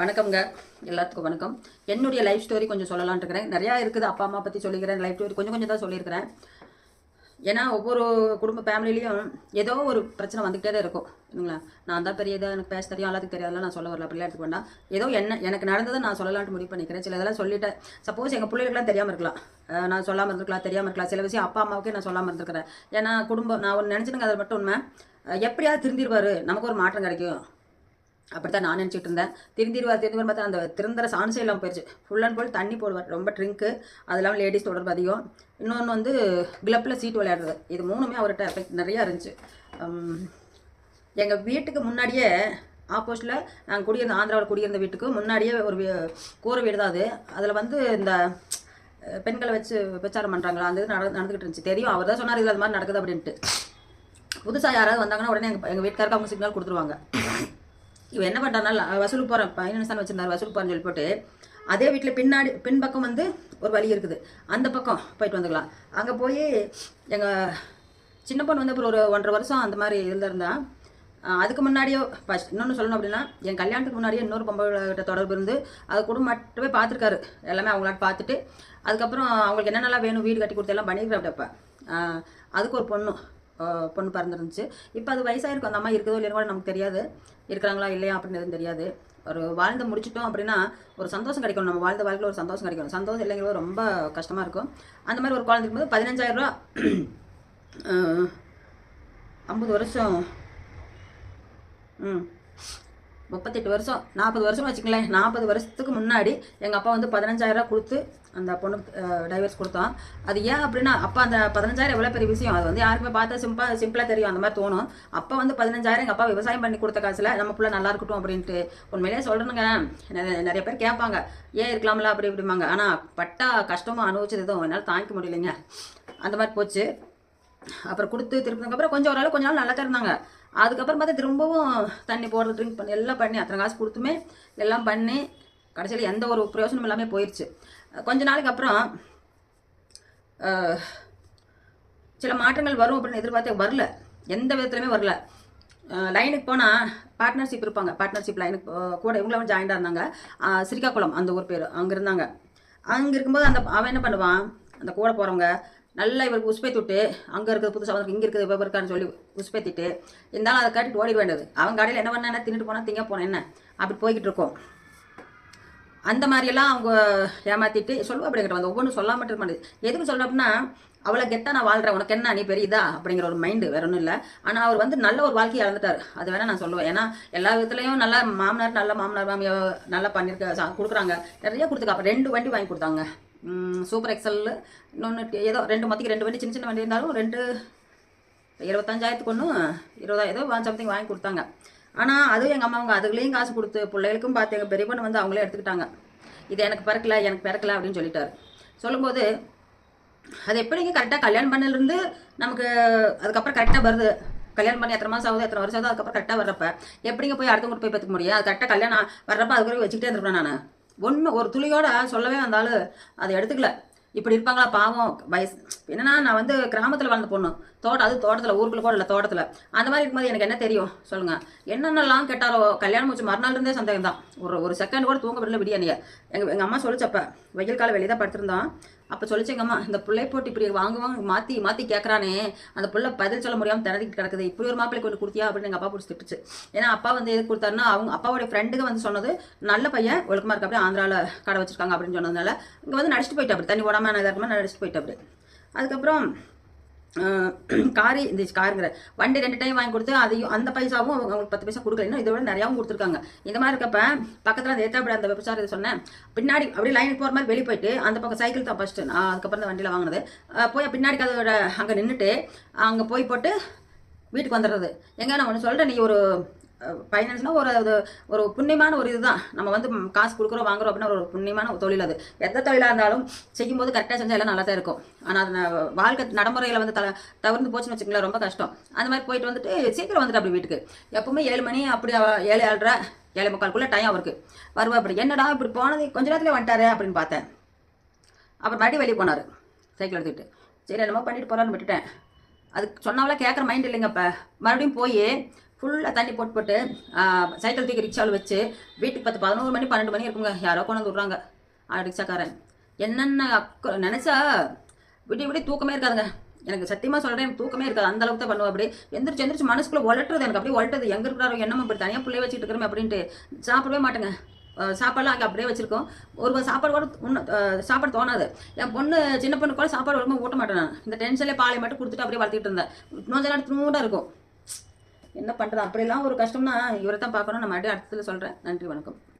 வணக்கம்ங்க. எல்லாத்துக்கும் வணக்கம். என்னுடைய லைஃப் ஸ்டோரி கொஞ்சம் சொல்லலாம்னு இருக்கிறேன். நிறையா இருக்குது. அப்பா அம்மா பற்றி சொல்லிக்கிறேன். லைஃப் ஸ்டோரி கொஞ்சம் கொஞ்சம் தான் சொல்லியிருக்கிறேன். ஏன்னா ஒவ்வொரு குடும்ப ஃபேமிலிலையும் ஏதோ ஒரு பிரச்சனை வந்துக்கிட்டே தான் இருக்கும். இல்லைங்களா? நான் தான் பெரிய இதாக எனக்கு பேச தெரியும். எல்லாத்துக்கும் தெரியாதெல்லாம் நான் சொல்ல வரல. அப்படிலாம் எடுத்துக்க வேண்டாம். ஏதோ என்ன எனக்கு நடந்ததை நான் சொல்லலான்ட்டு முடிவு பண்ணிக்கிறேன். சில இதெல்லாம் சொல்லிட்டேன். சப்போஸ் எங்கள் பிள்ளைகளுக்குலாம் தெரியாமல் இருக்கலாம். நான் சொல்லாமல் இருந்திருக்கலாம். தெரியாமல் இருக்கலாம். சில விஷயம் அப்பா அம்மாவுக்கே நான் சொல்லாமல் இருந்திருக்கிறேன். ஏன்னா குடும்பம் நான் ஒன்று நினச்சினுங்க அதை மட்டும் உண்மை எப்படியாவது திருந்திடுவார். நமக்கு ஒரு மாற்றம் கிடைக்கும். அப்படித்தான் நான் நினச்சிட்டு இருந்தேன். திருந்திடுவார் திருந்திருவார் பார்த்தா அந்த திருந்துற சான்ஸே இல்லாமல் போயிடுச்சு ஃபுல் அண்ட் ஃபுல் தண்ணி போடுவார். ரொம்ப ட்ரிங்க்கு அது இல்லாமல் லேடிஸ் தொடர்பு அதிகம். இன்னொன்று வந்து கிளப்பில் சீட் விளையாடுறது. இது மூணுமே அவர்கிட்ட எஃபெக்ட் நிறையா இருந்துச்சு. எங்கள் வீட்டுக்கு முன்னாடியே ஆப்போசிட்டில் நாங்கள் குடியிருந்த ஆந்திராவில் குடியிருந்த வீட்டுக்கு முன்னாடியே ஒரு வீ- கூரை வீடு தான் அது. அதில் வந்து இந்த பெண்களை வச்சு பிரச்சாரம் பண்ணுறாங்களா அந்த இது நட நடந்துக்கிட்டு இருந்துச்சு. தெரியும். அவர் தான் சொன்னார் இதில் அது மாதிரி நடக்குது அப்படின்ட்டு. புதுசாக யாராவது வந்தாங்கன்னா உடனே எங்கள் எங்கள் வீட்டுக்காரருக்கு அவங்க சிக்னல் கொடுத்துருவாங்க. இவன் என்ன பண்ணுறாருனா வசூல் போகிறான் பையன் வச்சுருந்தார் வசூல் போகிறேன்னு சொல்லி போட்டு அதே வீட்டில் பின்னாடி பின்பக்கம் வந்து ஒரு வழி இருக்குது. அந்த பக்கம் போயிட்டு வந்துக்கலாம். அங்கே போய் எங்கள் சின்ன பொண்ணு வந்து அப்புறம் ஒரு ஒன்றரை வருஷம் அந்த மாதிரி இருந்திருந்தா அதுக்கு முன்னாடியே ஃபஸ்ட் இன்னொன்று சொல்லணும் அப்படின்னா என் கல்யாணத்துக்கு முன்னாடியே இன்னொரு பொம்பளை தொடர்பு இருந்து அது கூட மட்டுமே பார்த்துருக்காரு. எல்லாமே அவங்களாட்ட பார்த்துட்டு அதுக்கப்புறம் அவங்களுக்கு என்னென்னலாம் வேணும் வீடு கட்டி கொடுத்தெல்லாம் எல்லாம் அதுக்கு ஒரு பொண்ணு. பொண்ணு பிறந்திருந்துச்சு. இப்போ அது வயசாயிருக்கும் அந்த அம்மா இருக்குதோ இல்லையோ கூட நமக்கு தெரியாது. இருக்கிறாங்களா இல்லையா அப்படின்னு எதுவும் தெரியாது. ஒரு வாழ்ந்து முடிச்சிட்டோம் அப்படின்னா ஒரு சந்தோஷம் கிடைக்கும் நம்ம வாழ்ந்த வாழ்க்கையில் ஒரு சந்தோஷம் கிடைக்கும் சந்தோஷம் இல்லைங்கிறது ரொம்ப கஷ்டமாக இருக்கும். அந்த மாதிரி ஒரு குழந்தைக்கும் போது பதினஞ்சாயிரம் ரூபா ஐம்பது வருஷம் ம் முப்பத்தெட்டு வருஷம் நாற்பது வருஷம் வச்சுக்கங்களேன். நாற்பது வருஷத்துக்கு முன்னாடி எங்கள் அப்பா வந்து பதினஞ்சாயிரரூவா கொடுத்து அந்த பொண்ணுக்கு டைவர்ஸ் கொடுத்தோம் அது ஏன் அப்படின்னா அப்போ அந்த பதினஞ்சாயிரம் எவ்வளோ பெரிய விஷயம்? அது வந்து யாருக்குமே பார்த்தா சிம்பிளாக சிம்பிளாக தெரியும். அந்த மாதிரி தோணும். அப்போ வந்து பதினஞ்சாயிரம் எங்கள் அப்பா விவசாயம் பண்ணி கொடுத்த காசில் நம்ம பிள்ளை நல்லா இருக்கட்டும் அப்படின்ட்டு. உண்மையிலேயே சொல்கிறேனுங்க நிறைய பேர் கேட்பாங்க. ஏன் இருக்கலாம்ல? அப்படி இப்படிம்பாங்க. ஆனால் பட்டா கஷ்டமாக அனுபவிச்சது எதுவும் என்னால் தாங்கிக்க முடியலைங்க. அந்த மாதிரி போச்சு. அப்புறம் கொடுத்து திருப்பினதுக்கப்புறம் கொஞ்சம் ஓரளவு கொஞ்ச நாள் நல்லா தான் இருந்தாங்க. அதுக்கப்புறம் பார்த்தா திரும்பவும் தண்ணி போடுறது ட்ரிங்க் பண்ணி எல்லாம் பண்ணி அத்தனை காசு கொடுத்துமே எல்லாம் பண்ணி கடைசியில் எந்த ஒரு பிரயோஜனம் இல்லாமல் போயிடுச்சு கொஞ்ச நாளைக்கு அப்புறம் சில மாற்றங்கள் வரும் அப்படின்னு எதிர்பார்த்தே வரல. எந்த விதத்துலையுமே வரல. லைனுக்கு போனால் பார்ட்னர்ஷிப் இருப்பாங்க. பார்ட்னர்ஷிப் லைனுக்கு கூட இவங்களும் ஜாயிண்டாக இருந்தாங்க. அஹ், சிரிக்காக்குளம் அந்த ஊர் பேர் அங்கே இருந்தாங்க. அங்கே இருக்கும்போது அந்த அவன் என்ன பண்ணுவான்? அந்த கூட போகிறவங்க நல்லா இவருக்கு உஸ்பேத்தி விட்டு அங்கே இருக்கிறது புதுசாக வந்து இங்கே இருக்குது இவ இருக்கான்னு சொல்லி உஸ்பேத்திட்டு இருந்தாலும் அதை காட்டிட்டு ஓடிட வேண்டியது. அவன் கடையில் என்ன பண்ண என்ன தின்னுட்டு போனால் திங்க போனேன் என்ன? அப்படி போய்கிட்டு இருக்கோம். அந்த மாதிரியெல்லாம் அவங்க ஏமாற்றிட்டு சொல்லுவா அப்படிங்கிற வந்து. ஒவ்வொன்றும் சொல்லாம இருக்க மாட்டேது எதுக்கு சொல்ல அப்படின்னா அவ்வளோ கெத்தாக நான் வாழ்கிறேன் உனக்கு என்ன நீ பெரியதா அப்படிங்கிற ஒரு மைண்டு வேற ஒன்றும் இல்லை. ஆனால் அவர் வந்து நல்ல ஒரு வாழ்க்கையை இழந்துட்டார். அது வேணால் நான் சொல்லுவேன். ஏன்னா எல்லா விதத்துலையும் நல்லா மாமனார் நல்ல மாமனார் மாமியோ நல்லா பண்ணியிருக்க சா- கொடுக்குறாங்க. நிறைய கொடுத்துருக்கா அப்போ ரெண்டு வண்டி வாங்கி கொடுத்தாங்க. சூப்பர் எக்ஸல் இன்னொன்று ஏதோ ரெண்டு மத்திக்கு ரெண்டு வண்டி சின்ன சின்ன வண்டி இருந்தாலும் ரெண்டு இருபத்தஞ்சாயிரத்துக்கு ஒன்று இருபதாயிரம் ஏதோ சம்திங் வாங்கி கொடுத்தாங்க. ஆனால் அதுவும் எங்கள் அம்மாவங்க அதுலேயும் காசு கொடுத்து பிள்ளைகளுக்கும் பார்த்து எங்கள் பெரிய பொண்ணு வந்து அவங்களே எடுத்துக்கிட்டாங்க. இது எனக்கு பிறக்கல எனக்கு பிறக்கல அப்படின்னு சொல்லிட்டாரு. சொல்லும்போது அது எப்படிங்க கரெக்டாக கல்யாணம் பண்ணிலிருந்து நமக்கு அதுக்கப்புறம் கரெக்டாக வருது? கல்யாணம் பண்ணி எத்தனை மாதம் ஆகுது எத்தனை வருஷம் ஆகுது அதுக்கப்புறம் கரெக்டாக வர்றப்ப? எப்படிங்க போய் அடுத்தவங்க போய் பார்த்துக்க முடியும்? அது கரெக்டாக கல்யாணம் வர்றப்ப அதுக்குள்ளே வச்சுக்கிட்டே இருந்திருப்பேன் நான்? ஒன்று ஒரு துளியோட சொல்லவே வந்தாலும் அதை எடுத்துக்கல. இப்படி இருப்பாங்களா பாவம் வயசு என்னன்னா நான் வந்து கிராமத்தில் வளர்ந்த பொண்ணு. தோட்டம் அது தோட்டத்தில் ஊருக்குள்ள கூட இல்லை தோட்டத்தில். அந்த மாதிரி இருக்கும்போது எனக்கு என்ன தெரியும்? சொல்லுங்கள் என்னென்னலாம் கேட்டாரோ கல்யாணம் முடிச்சு மறுநாள் இருந்தே சந்தேகம் தான் ஒரு ஒரு செகண்ட் கூட தூங்க விடல நீங்கள் எங்கள் எங்கள் அம்மா சொல்லிச்சப்ப வெயில் காலம் வெளியே தான் படுத்திருந்தோம். அப்போ சொல்லிச்சு எங்கள் அம்மா இந்த பிள்ளை போட்டு இப்படி வாங்குவாங்க மாற்றி மாற்றி கேட்குறானே அந்த பிள்ளை பதில் சொல்ல முடியாமல் திணறிட்டு கிடக்குது. இப்படி ஒரு மாப்பிள்ளை கொண்டு கொடுத்தியா அப்படின்னு எங்கள் அப்பா பிடிச்சி திட்டுச்சு ஏன்னா அப்பா வந்து எது கொடுத்தாருன்னா அவங்க அப்பாவுடைய ஃப்ரெண்டுக்கு வந்து சொன்னது நல்ல பையன் ஒழுக்கமாக இருக்க அப்படியே ஆந்திராவில் கடை வச்சிருக்காங்க அப்படின்னு சொன்னதுனால இங்கே வந்து நடிச்சிட்டு போயிட்டா அப்படி. தண்ணி ஓடாமல் நான் இதாக நடிச்சிட்டு போயிட்டா அப்படி. அதுக்கப்புறம் காரி இந்த காருங்கிற. வண்டி ரெண்டு டைம் வாங்கி கொடுத்து அதையும் அந்த பைசாவும் அவங்க அவங்களுக்கு பத்து பைசா கொடுக்கல. இன்னும் இதை விட நிறையாவும் கொடுத்துருக்காங்க. இந்த மாதிரி இருக்கப்ப பக்கத்தில் அந்த ஏத்தாப்படி அந்த விபச்சாரம் இது சொன்னேன். பின்னாடி அப்படியே லைனுக்கு போகிற மாதிரி வெளியே போயிட்டு அந்த பக்கம் சைக்கிள் தான் ஃபஸ்ட்டு நான் அதுக்கப்புறம் தான் வண்டியில் வாங்கினது. போய் பின்னாடி அதோட அங்கே நின்றுட்டு அங்கே போய் போட்டு வீட்டுக்கு வந்துடுறது. எங்க நான் ஒன்று சொல்கிறேன் நீ ஒரு ஃபைனான்ஸ்னால் ஒரு அது ஒரு புண்ணியமான ஒரு இதுதான். நம்ம வந்து காசு கொடுக்குறோம் வாங்குறோம் அப்படின்னா ஒரு புண்ணியமான ஒரு தொழில் அது. எந்த தொழிலாக இருந்தாலும் செய்யும்போது கரெக்டாக செஞ்சால் எல்லாம் நல்லா தான் இருக்கும். ஆனால் அது வாழ்க்கை நடைமுறையில் வந்து த தவிர்த்து போச்சுன்னு வச்சுங்களேன் ரொம்ப கஷ்டம். அந்த மாதிரி போயிட்டு வந்துட்டு சீக்கிரம் வந்துட்டு அப்படி வீட்டுக்கு. எப்பவுமே ஏழு மணி அப்படி ஏழு ஏழரை ஏழை முக்கால்குள்ளே டைம் அவருக்கு. வருவா அப்படி என்னடா இப்படி போனது கொஞ்ச நேரத்தில் வந்துட்டாரு அப்படின்னு பார்த்தேன். அப்புறம் மறுபடியும் வெளியே போனார். சைக்கிள் எடுத்துக்கிட்டு. சரி என்னமோ பண்ணிட்டு போகிறான்னு விட்டுட்டேன். அதுக்கு சொன்னாவெல்லாம் கேட்குற மைண்ட் இல்லைங்கப்பா. மறுபடியும் போய் ஃபுல்லாக தண்ணி போட்டு போட்டு சைக்கிள் தூக்கி ரிக்ஷாவில் வச்சு வீட்டுக்கு பத்து பதினோரு மணி பன்னெண்டு மணி இருக்குங்க யாரோ கொண்டு வந்து விட்றாங்க. ஆ ரிக்ஷாக்காரன். என்னென்ன அக்க நினச்சா விடிய விடிய தூக்கமே இருக்காதுங்க. எனக்கு சத்தியமாக சொல்கிறேன் எனக்கு தூக்கமே இருக்காது. அந்த அளவுக்கு தான் பண்ணுவோம் அப்படி எந்திரிச்சு எந்திரிச்சு மனசுக்குள்ள ஒலட்டுறது எனக்கு. அப்படியே உலட்டுறது எங்கே இருக்கிறாரோ என்னமோ இப்படி தனியாக பிள்ளைய வச்சுட்டு இருக்கிறோமே அப்படின்ட்டு சாப்பிடவே மாட்டேங்க. சாப்பாடுலாம் அங்கே அப்படியே வச்சிருக்கோம். ஒரு சாப்பாடு கூட உண்ண- சாப்பாடு தோணாது. என் பொண்ணு சின்ன பொண்ணு கூட சாப்பாடு ஒழுங்காக ஊட்ட மாட்டேன். நான் இந்த டென்ஷன்லேயே பாலை மட்டும் கொடுத்துட்டு அப்படியே வளர்த்துட்டு இருந்தேன் கொஞ்ச நேரத்துக்கு இருக்கும். என்ன பண்ணுறது அப்படிலாம் ஒரு கஷ்டம்னா இவரை தான் பார்க்கணும். நான் மறுபடியும் அடுத்ததுல சொல்கிறேன் நன்றி வணக்கம்.